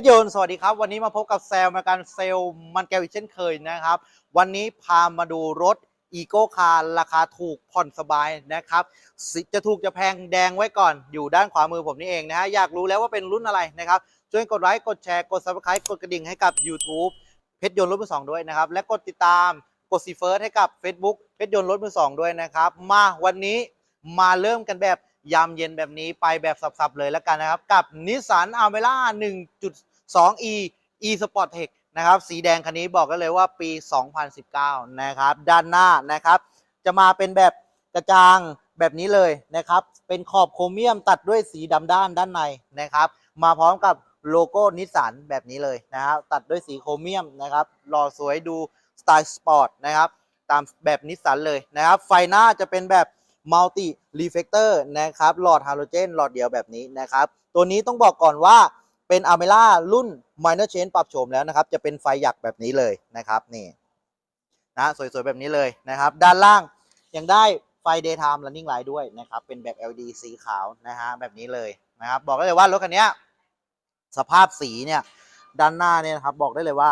ชยนสวัสดีครับ วันนี้มาพบกับแซลมาการเซลมันแก้วอีกเช่นเคยนะครับ วันนี้พามาดูรถอีโก้คาร์ราคาถูกผ่อนสบายนะครับ จะถูกจะแพงแดงไว้ก่อนอยู่ด้านขวามือผมนี่เองนะฮะ อยากรู้แล้วว่าเป็นรุ่นอะไรนะครับ ช่วยกดไลค์กดแชร์กด subscribe กดกระดิ่งให้กับ YouTube เพชรยนต์รถมือสองด้วยนะครับ และกดติดตามกดซีเฟิร์สให้กับ Facebook เพชรยนต์รถมือสองด้วยนะครับ มาวันนี้มาเริ่มกันแบบยามเย็นแบบนี้ไปแบบสับๆเลยแล้วกันนะครับ กับนิสสันอ l เมร่า 2e e Sport Tech นะครับ สีแดงคันนี้บอกกันเลยว่าปี 2019 นะครับ ด้านหน้านะครับ จะมาเป็นแบบกระจางแบบนี้เลยนะครับ เป็นขอบโครเมียมตัดด้วยสีดำด้านด้านในนะครับ มาพร้อมกับโลโก้นิสสันแบบนี้เลยนะครับ ตัดด้วยสีโครเมียมนะครับ หล่อสวยดูสไตล์สปอร์ตนะครับ ตามแบบนิสสันเลยนะครับ ไฟหน้าจะเป็นแบบมัลติรีเฟกเตอร์นะครับ หลอดฮาโลเจน หลอดเดียวแบบนี้นะครับ ตัวนี้ต้องบอกก่อนว่า เป็นอ m เมล่ารุ่น Minor Change ปรับโฉมแล้วนะครับ จะเป็นไฟหยักแบบนี้เลยนะครับนี่นะสวยๆ แบบนี้เลยนะครับ ด้านล่างยังได้ไฟ Daytime Running Light ด้วยนะครับ เป็นแบบ LED สีขาวนะฮะแบบนี้เลยนะครับ บอกได้เลยว่ารถคันนี้สภาพสีเนี่ยด้านหน้าเนี่ยนะครับบอกได้เลยว่า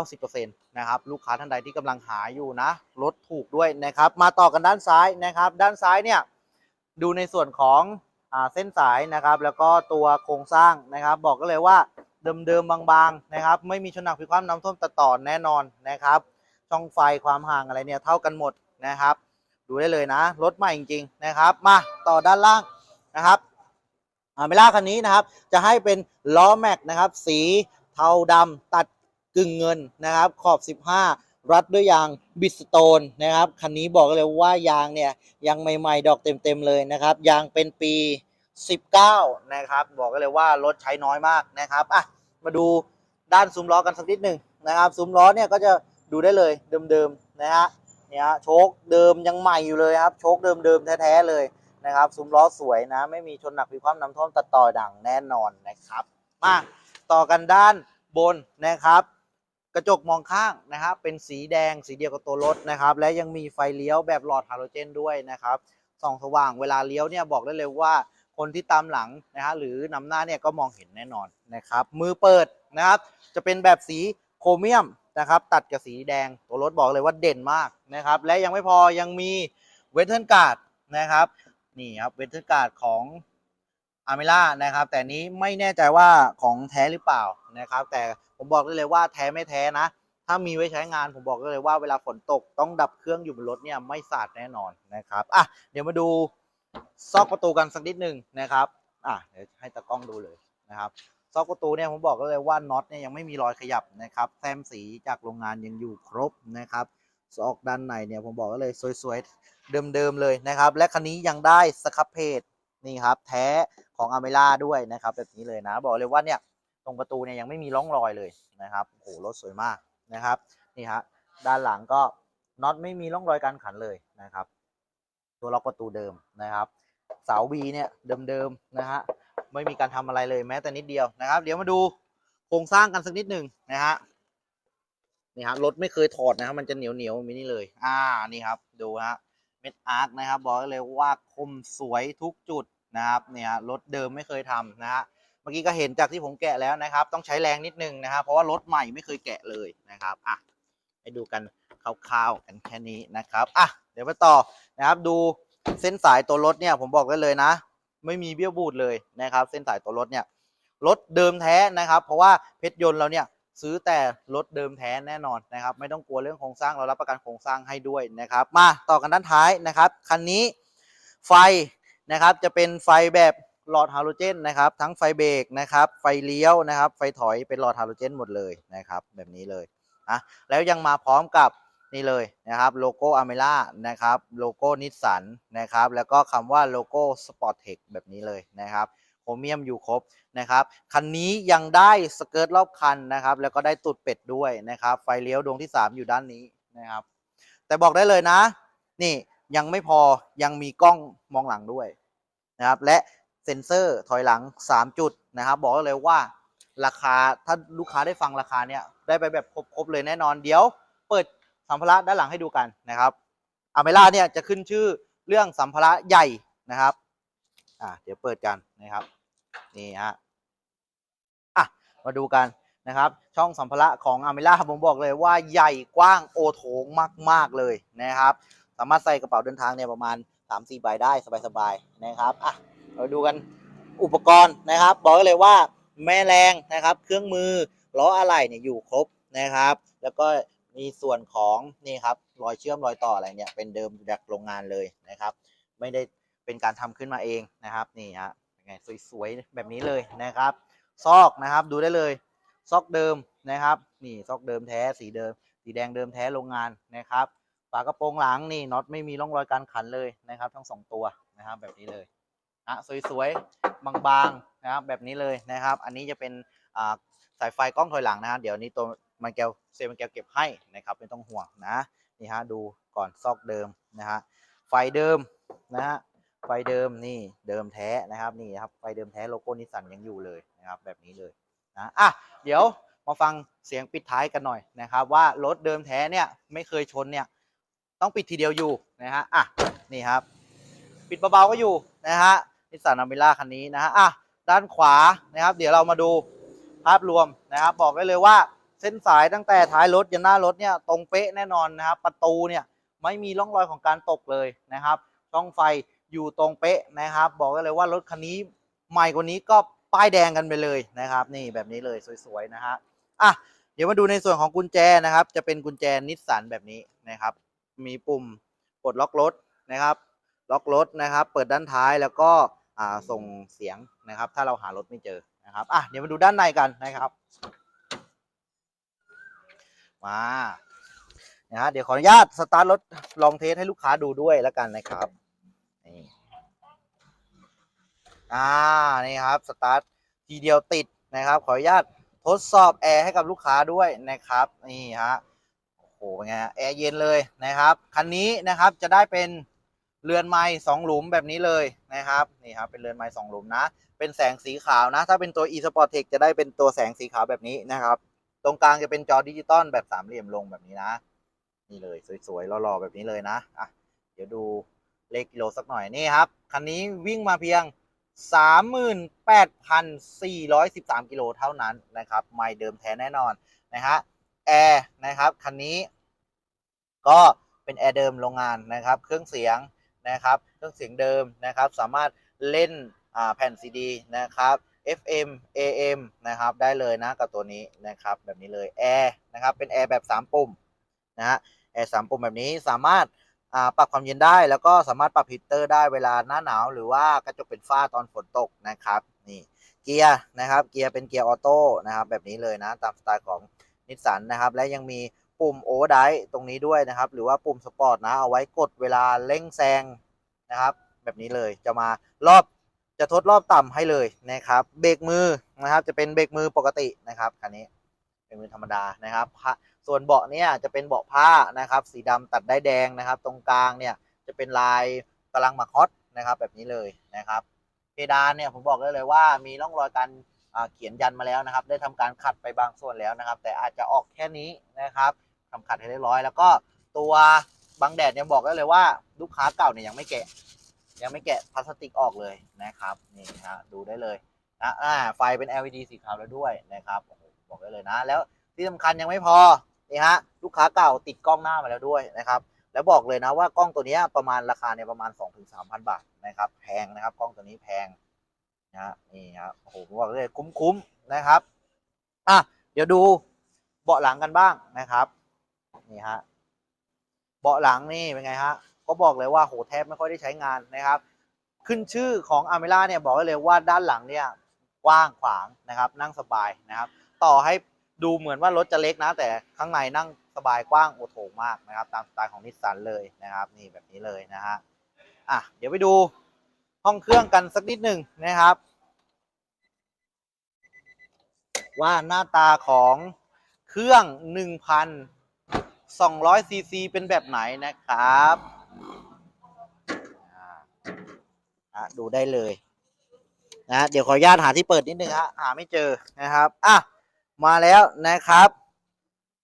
90%นะครับลูกค้าท่านใดที่กำลังหาอยู่นะลดถูกด้วยนะครับ มาต่อกันด้านซ้ายนะครับ ด้านซ้ายเนี่ยดูในส่วนของ เส้นสายนะครับ แล้วก็ตัวโครงสร้างนะครับ บอกก็เลยว่าเดิมๆบางๆนะครับ ไม่มีชนหนักพิความน้ำท่วมตัดต่อแน่นอนนะครับ ช่องไฟความห่างอะไรเนี่ยเท่ากันหมดนะครับ ดูได้เลยนะ รถใหม่จริงๆนะครับ มาต่อด้านล่างนะครับอาเมล่าคันนี้นะครับ จะให้เป็นล้อแม็กนะครับ สีเทาดำตัดกึ่งเงินนะครับ ขอบ 15 รัดด้วยยางบิสโตนนะครับคันนี้บอกเลยว่ายางเนี่ยยังใหม่ ๆ ดอกเต็มๆเลยนะครับ ยางเป็นปี 19 นะครับ บอกเลยว่ารถใช้น้อยมากนะครับอะมาดูด้านซุ้มล้อกันสักนิดหนึ่งนะครับซุ้มล้อเนี่ยก็จะดูได้เลยเดิมๆนะฮะเนี่ยฮะโชคเดิมยังใหม่อยู่เลยครับโชคเดิมๆแท้ๆเลยนะครับซุ้มล้อสวยนะ ไม่มีชนหนักพลิกคว่ำน้ำท่วมตัดต่อดังแน่นอนนะครับ มาต่อกันด้านบนนะครับ กระจกมองข้างนะครับเป็นสีแดงสีเดียวกับตัวรถนะครับ และยังมีไฟเลี้ยวแบบหลอดฮาโลเจนด้วยนะครับส่องสว่างเวลาเลี้ยวเนี่ยบอกได้เลยว่าคนที่ตามหลังนะฮะหรือนำหน้าเนี่ยก็มองเห็นแน่นอนนะครับมือเปิดนะครับ จะเป็นแบบสีโครเมียมนะครับ ตัดกับสีแดงตัวรถบอกเลยว่าเด่นมากนะครับ และยังไม่พอยังมีเวทเทิร์นการ์ดนะครับนี่ครับเวทเทิร์นการ์ดของ อาร์เมล่านะครับ แต่นี้ไม่แน่ใจว่าของแท้หรือเปล่านะครับ แต่ผมบอกได้เลยว่าแท้ไม่แท้นะ ถ้ามีไว้ใช้งานผมบอกได้เลยว่าเวลาฝนตกต้องดับเครื่องอยู่บนรถเนี่ยไม่สาดแน่นอนนะครับอะเดี๋ยวมาดูซอกประตูกันสักนิดหนึ่งนะครับอะเดี๋ยวให้ตากล้องดูเลยนะครับซอกประตูเนี่ยผมบอกได้เลยว่าน็อตเนี่ยยังไม่มีรอยขยับนะครับแซมสีจากโรงงานยังอยู่ครบนะครับซอกด้านในเนี่ยผมบอกได้เลยสวยๆเดิมๆเลยนะครับ และคันนี้ยังได้สครับเพจนี่ครับ แท้ ของอเมล่าด้วยนะครับแบบนี้เลยนะ บอกเลยว่าเนี่ยตรงประตูเนี่ยยังไม่มีร่องรอยเลยนะครับโอ้โหรถสวยมากนะครับนี่ฮะด้านหลังก็น็อตไม่มีร่องรอยการขันเลยนะครับ ตัวล็อกประตูเดิมนะครับ เสาบีเนี่ยเดิมๆนะฮะไม่มีการทำอะไรเลยแม้แต่นิดเดียวนะครับ เดี๋ยวมาดูโครงสร้างกันสักนิดหนึ่งนะฮะนี่ฮะรถไม่เคยถอดนะครับมันจะเหนียวเหนียวมินี่เลย อ่านี่ครับ ดูฮะเม็ดอาร์คนะครับ บอกเลยว่าคมสวยทุกจุด นะครับเนี่ยรถเดิมไม่เคยทำนะฮะเมื่อกี้ก็เห็นจากที่ผมแกะแล้วนะครับ ต้องใช้แรงนิดนึงนะครับเพราะว่ารถใหม่ไม่เคยแกะเลยนะครับอะให้ดูกันคร่าวๆกันแค่นี้นะครับอะเดี๋ยวมาต่อนะครับดูเส้นสายตัวรถเนี่ยผมบอกได้เลยนะ ไม่มีเบี้ยวบูดเลยนะครับ เส้นสายตัวรถเนี่ยรถเดิมแท้นะครับ เพราะว่าเพชรยนต์เราเนี่ยซื้อแต่รถเดิมแท้แน่นอนนะครับ ไม่ต้องกลัวเรื่องโครงสร้างเรารับประกันโครงสร้างให้ด้วยนะครับ มาต่อกันด้านท้ายนะครับคันนี้ไฟ นะครับ จะเป็นไฟแบบหลอดฮาโลเจนนะครับ ทั้งไฟเบรกนะครับ ไฟเลี้ยวนะครับ ไฟถอยเป็นหลอดฮาโลเจนหมดเลยนะครับ แบบนี้เลยนะแล้วยังมาพร้อมกับนี่เลยนะครับโลโก้อเมล่านะครับโลโก้นิสสันนะครับ แล้วก็คำว่าโลโก้สปอร์ตเทคแบบนี้เลยนะครับโครเมียมอยู่ครบนะครับคันนี้ยังได้สเกิร์ตรอบคันนะครับ แล้วก็ได้ตุดเป็ดด้วยนะครับ ไฟเลี้ยวดวงที่ 3 อยู่ด้านนี้นะครับ แต่บอกได้เลยนะ นี่ ยังไม่พอยังมีกล้องมองหลังด้วยนะครับ และเซ็นเซอร์ถอยหลัง 3 จุดนะครับ บอกเลยว่าราคาถ้าลูกค้าได้ฟังราคาเนี่ยได้ไปแบบครบๆเลยแน่นอนเดี๋ยวเปิดสัมภาระด้านหลังให้ดูกันนะครับอเมล่าเนี่ยจะขึ้นชื่อเรื่องสัมภาระใหญ่นะครับอ่าเดี๋ยวเปิดกันนะครับนี่ฮะอะมาดูกันนะครับ ช่องสัมภาระของอามิล่าผมบอกเลยว่าใหญ่กว้างโอโถงมาก ๆเลยนะครับ สามารถใส่กระเป๋าเดินทางเนี่ยประมาณ3-4ใบได้สบายๆนะครับอะเราดูกันอุปกรณ์นะครับ บอกเลยว่าแม่แรงนะครับ เครื่องมือล้ออะไหล่เนี่ยอยู่ครบนะครับ แล้วก็มีส่วนของนี่ครับรอยเชื่อมรอยต่ออะไรเนี่ยเป็นเดิมจากโรงงานเลยนะครับ ไม่ได้เป็นการทำขึ้นมาเองนะครับนี่ฮะยังไงสวยๆแบบนี้เลยนะครับ ซอกนะครับดูได้เลย ซอกเดิมนะครับ นี่ซอกเดิมแท้สีเดิม สีแดงเดิมแท้โรงงานนะครับ ฝากระโปรงหลังนี่น็อตไม่มีร่องรอยการขันเลยนะครับ ทั้งสองตัวนะครับแบบนี้เลยอะสวยๆบางๆนะครับแบบนี้เลยนะครับ อันนี้จะเป็นอ่าสายไฟกล้องถอยหลังนะฮะเดี๋ยวนี้ตัวมันแก้วเซมันแก้วเก็บให้นะครับไม่ต้องห่วงนะนี่ฮะดูก่อนซอกเดิมนะฮะไฟเดิมนะฮะไฟเดิมนี่เดิมแท้นะครับนี่ครับไฟเดิมแท้โลโก้นิสสันยังอยู่เลยนะครับแบบนี้เลยนะอะเดี๋ยวมาฟังเสียงปิดท้ายกันหน่อยนะครับ ว่ารถเดิมแท้เนี่ยไม่เคยชนเนี่ย ต้องปิดทีเดียวอยู่นะฮะอะนี่ครับ ปิดเบาๆก็อยู่นะฮะนิสสันอเมร่าคันนี้นะฮะอะด้านขวานะครับ เดี๋ยวเรามาดูภาพรวมนะครับ บอกได้เลยว่าเส้นสายตั้งแต่ท้ายรถยันหน้ารถเนี่ยตรงเป๊ะแน่นอนนะครับ ประตูเนี่ยไม่มีร่องรอยของการตกเลยนะครับช่องไฟอยู่ตรงเป๊ะนะครับ บอกได้เลยว่ารถคันนี้ใหม่กว่านี้ก็ป้ายแดงกันไปเลยนะครับ นี่แบบนี้เลยสวยๆนะฮะอะเดี๋ยวมาดูในส่วนของกุญแจนะครับ จะเป็นกุญแจนิสสันแบบนี้นะครับ มีปุ่มปลดล็อกรถนะครับ ล็อกรถนะครับ เปิดด้านท้ายแล้วก็ส่งเสียงนะครับ ถ้าเราหารถไม่เจอนะครับอะเดี๋ยวมาดูด้านในกันนะครับ มานะฮะเดี๋ยวขออนุญาตสตาร์ทรถลองเทสให้ลูกค้าดูด้วยแล้วกันนะครับนี่อ่านี่ครับสตาร์ททีเดียวติดนะครับ ขออนุญาตทดสอบแอร์ให้กับลูกค้าด้วยนะครับนี่ฮะ หเป็นไงแอร์เย็นเลยนะครับคันนี้นะครับจะได้เป็นเรือนไม้สองหลุมแบบนี้เลยนะครับนี่ครับเป็นเรือนไม้สองหลุมนะ เป็นแสงสีขาวนะ ถ้าเป็นตัว e sport tech จะได้เป็นตัวแสงสีขาวแบบนี้นะครับ ตรงกลางจะเป็นจอดิจิตอลแบบสามเหลี่ยมลงแบบนี้นะ นี่เลยสวยๆหล่อๆแบบนี้เลยนะอะเดี๋ยวดูเลขกิโลสักหน่อยนี่ครับคันนี้วิ่งมาเพียง 38,413 กิโลเท่านั้นนะครับ ไม่เดิมแท้แน่นอนนะฮะ แอร์นะครับคันนี้ ก็เป็นแอร์เดิมโรงงานนะครับ เครื่องเสียงนะครับ เครื่องเสียงเดิมนะครับ สามารถเล่นแผ่นซีดีนะครับ FM AM นะครับ ได้เลยนะกับตัวนี้นะครับ แบบนี้เลยแอร์นะครับ เป็นแอร์แบบ 3 ปุ่มนะฮะแอร์สามปุ่มแบบนี้สามารถปรับความเย็นได้ แล้วก็สามารถปรับฮีตเตอร์ได้เวลาหน้าหนาว หรือว่ากระจกเป็นฝ้าตอนฝนตกนะครับนี่เกียร์นะครับเกียร์เป็นเกียร์ออโต้นะครับแบบนี้เลยนะตามสไตล์ของ นิสสันนะครับ และยังมีปุ่มโอเวอร์ไดตรงนี้ด้วยนะครับ หรือว่าปุ่มสปอร์ตนะเอาไว้กดเวลาเร่งแซงนะครับ แบบนี้เลยจะมารอบจะทดรอบต่ำให้เลยนะครับเบรกมือนะครับ จะเป็นเบรกมือปกตินะครับคันนี้เบรกมือธรรมดานะครับ ส่วนเบาะเนี่ยจะเป็นเบาะผ้านะครับ สีดำตัดได้แดงนะครับ ตรงกลางเนี่ยจะเป็นลายกำลังมาคอตนะครับ แบบนี้เลยนะครับ เพดานเนี่ยผมบอกได้เลยว่ามีร่องรอยการ เขียนยันมาแล้วนะครับ ได้ทำการขัดไปบางส่วนแล้วนะครับ แต่อาจจะออกแค่นี้นะครับทำขัดให้เรียบร้อย แล้วก็ตัวบังแดดเนี่ยบอกได้เลยว่าลูกค้าเก่าเนี่ยยังไม่แกะ ยังไม่แกะพลาสติกออกเลยนะครับนี่ฮะดูได้เลยนะอ่าไฟเป็น LED สีขาวแล้วด้วยนะครับบอกได้เลยนะ แล้วที่สำคัญยังไม่พอนี่ฮะลูกค้าเก่าติดกล้องหน้ามาแล้วด้วยนะครับแล้วบอกเลยนะว่ากล้องตัวนี้ประมาณราคาเนี่ยประมาณ 2-3,000 บาทนะครับแพงนะครับกล้องตัวนี้แพง นะฮะนี่ครับโอ้โหบอกเลยคุ้มๆนะครับอะเดี๋ยวดูเบาะหลังกันบ้างนะครับนี่ฮะเบาะหลังนี่เป็นไงฮะก็บอกเลยว่าโหแทบไม่ค่อยได้ใช้งานนะครับ ขึ้นชื่อของอเมร่าเนี่ยบอกได้เลยว่าด้านหลังเนี่ยกว้างขวางนะครับ นั่งสบายนะครับ ต่อให้ดูเหมือนว่ารถจะเล็กนะ แต่ข้างในนั่งสบายกว้างโอโถงมากนะครับ ตามสไตล์ของนิสสันเลยนะครับ นี่แบบนี้เลยนะฮะอะเดี๋ยวไปดู ห้องเครื่องกันสักนิดหนึ่งนะครับ ว่าหน้าตาของเครื่อง1,200ซีซีเป็นแบบไหนนะครับอะดูได้เลยนะเดี๋ยวขออนุญาตหาที่เปิดนิดนึงฮะหาไม่เจอนะครับอะมาแล้วนะครับ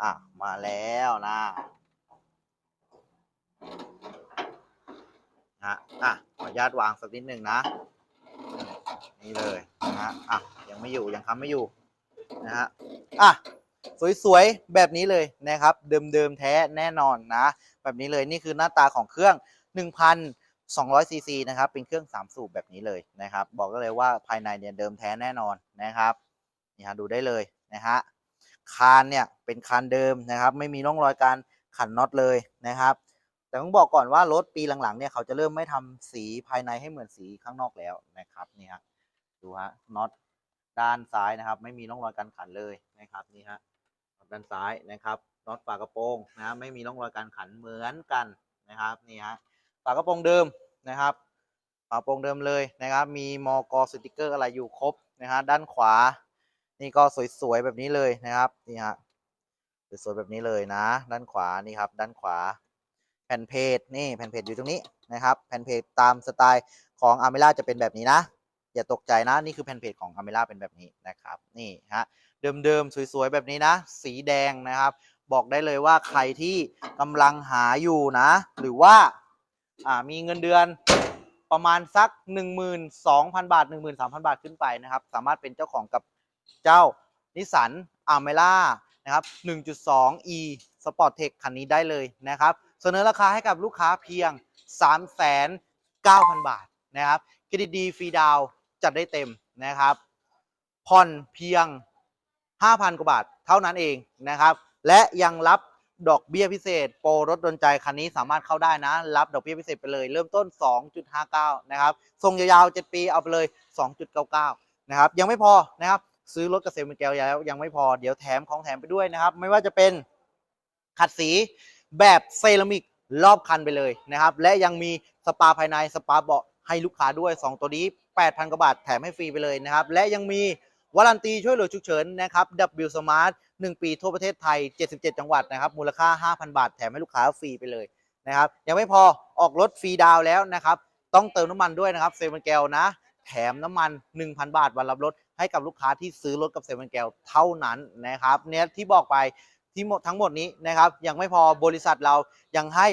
อะมาแล้วนะ นะอะขออนุญาตวางสักนิดหนึ่งนะ นี่เลยนะฮะอะยังไม่อยู่ยังค้ำไม่อยู่นะฮะอะสวยๆ แบบนี้เลยนะครับ เดิมๆแท้แน่นอนนะ แบบนี้เลยนี่คือหน้าตาของเครื่อง 1,200ซีซีนะครับ เป็นเครื่อง 3 สูบแบบนี้เลยนะครับ บอกได้เลยว่าภายในเนี่ยเดิมแท้แน่นอนนะครับนี่ฮะดูได้เลยนะฮะคานเนี่ยเป็นคานเดิมนะครับ ไม่มีร่องรอยการขันน็อตเลยนะครับ แต่ต้องบอกก่อนว่ารถปีหลังๆเนี่ยเขาจะเริ่มไม่ทำสีภายในให้เหมือนสีข้างนอกแล้วนะครับนี่ฮะดูฮะน็อตด้านซ้ายนะครับ ไม่มีร่องรอยการขันเลยนะครับนี่ฮะน็อตด้านซ้ายนะครับน็อตฝากระโปรงนะไม่มีร่องรอยการขันเหมือนกันนะครับนี่ฮะฝากระโปรงเดิมนะครับฝากระโปรงเดิมเลยนะครับ มีมอกสติกเกอร์อะไรอยู่ครบนะฮะด้านขวา นี่ก็สวยๆแบบนี้เลยนะครับนี่ฮะสวยๆแบบนี้เลยนะ ด้านขวานี่ครับ ด้านขวา แผ่นเพจนี่แผ่นเพจอยู่ตรงนี้นะครับแผ่นเพจตามสไตล์ของอา m ม l a จะเป็นแบบนี้นะอย่าตกใจนะนี่คือแผ่นเพจของอา m ม l a เป็นแบบนี้นะครับนี่ฮะเดิมๆสวยๆแบบนี้นะ สีแดงนะครับ บอกได้เลยว่าใครที่กำลังหาอยู่นะ หรือว่าอ่ามีเงินเดือนประมาณสัก 12,000 บาท 13,000 บาทขึ้นไปนะครับ สามารถเป็นเจ้าของกับเจ้านิสสันอา m ม l a นะครับ 1.2 e Sport Tech คันนี้ได้เลยนะครับ เสนอราคาให้กับลูกค้าเพียง 3,900 บาทนะครับเครดิตดีฟรีดาวจัดได้เต็มนะครับผ่อนเพียง 5,000 กว่าบาทเท่านั้นเองนะครับ และยังรับดอกเบี้ยพิเศษ โปรรถดนใจคันนี้สามารถเข้าได้นะ รับดอกเบี้ยพิเศษไปเลย เริ่มต้น 2.59 นะครับส่งยาวๆ 7 ปีเอาไปเลย 2.99 นะครับ ยังไม่พอนะครับ ซื้อรถกระเซลเป็นแก้วแล้วยังไม่พอเดี๋ยวแถมของแถมไปด้วยนะครับ ไม่ว่าจะเป็นขัดสี แบบเซรามิกรอบคันไปเลยนะครับ และยังมีสปาภายในสปาเบาะให้ลูกค้าด้วย 2 ตัวนี้ 8,000กว่าบาทแถมให้ฟรีไปเลยนะครับ และยังมีวารันตีช่วยเหลือฉุกเฉินนะครับ W Smart 1 ปีทั่วประเทศไทย 77 จังหวัดนะครับ มูลค่า 5,000 บาทแถมให้ลูกค้าฟรีไปเลยนะครับ ยังไม่พอออกรถฟรีดาวแล้วนะครับ ต้องเติมน้ำมันด้วยนะครับเซเว่นแกลนะ แถมน้ำมัน 1,000 บาทวันรับรถให้กับลูกค้าที่ซื้อรถกับเซเว่นแกลเท่านั้นนะครับ เนี่ยที่บอกไป ที่หมดทั้งหมดนี้นะครับ ยังไม่พอบริษัทเรายังให้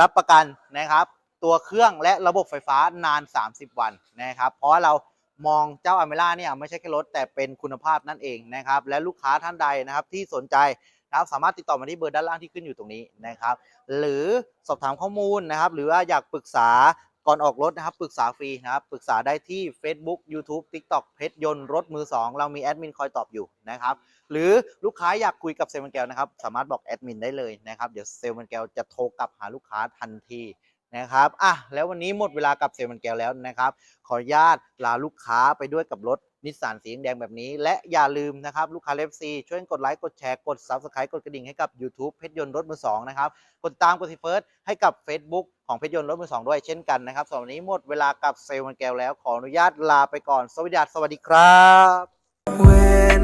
รับประกันนะครับ ตัวเครื่องและระบบไฟฟ้านาน 30 วันนะครับ เพราะเรามองเจ้าอเมร่าเนี่ยไม่ใช่แค่รถแต่เป็นคุณภาพนั่นเองนะครับ และลูกค้าท่านใดนะครับที่สนใจนะครับสามารถติดต่อมาที่เบอร์ด้านล่างที่ขึ้นอยู่ตรงนี้นะครับ หรือสอบถามข้อมูลนะครับ หรือว่าอยากปรึกษา ก่อนออกรถนะครับปรึกษาฟรีนะครับปรึกษาได้ที่ Facebook YouTube TikTok เพชรยนต์รถมือ 2 เรามีแอดมินคอยตอบอยู่นะครับหรือลูกค้าอยากคุยกับเซลล์แก้วนะครับสามารถบอกแอดมินได้เลยนะครับเดี๋ยวเซลล์แก้วจะโทรกลับหาลูกค้าทันที นะครับอะแล้ววันนี้หมดเวลากับเซลล์แกวแล้วนะครับ ขออนุญาตลาลูกค้าไปด้วยกับรถนิสสันสีแดงแบบนี้ และอย่าลืมนะครับ ลูกค้าเลฟซีช่วยกดไลค์กดแชร์กด Subscribe กดกระดิ่งให้กับ YouTube เพชรยนต์รถมือสองนะครับ กดตามกดซีเฟิร์สให้กับ Facebook ของเพชรยนต์รถมือสองด้วยเช่นกันนะครับสำหรับวันนี้หมดเวลากับเซลล์แกวแล้ว ขออนุญาตลาไปก่อน สวัสดีครับ Where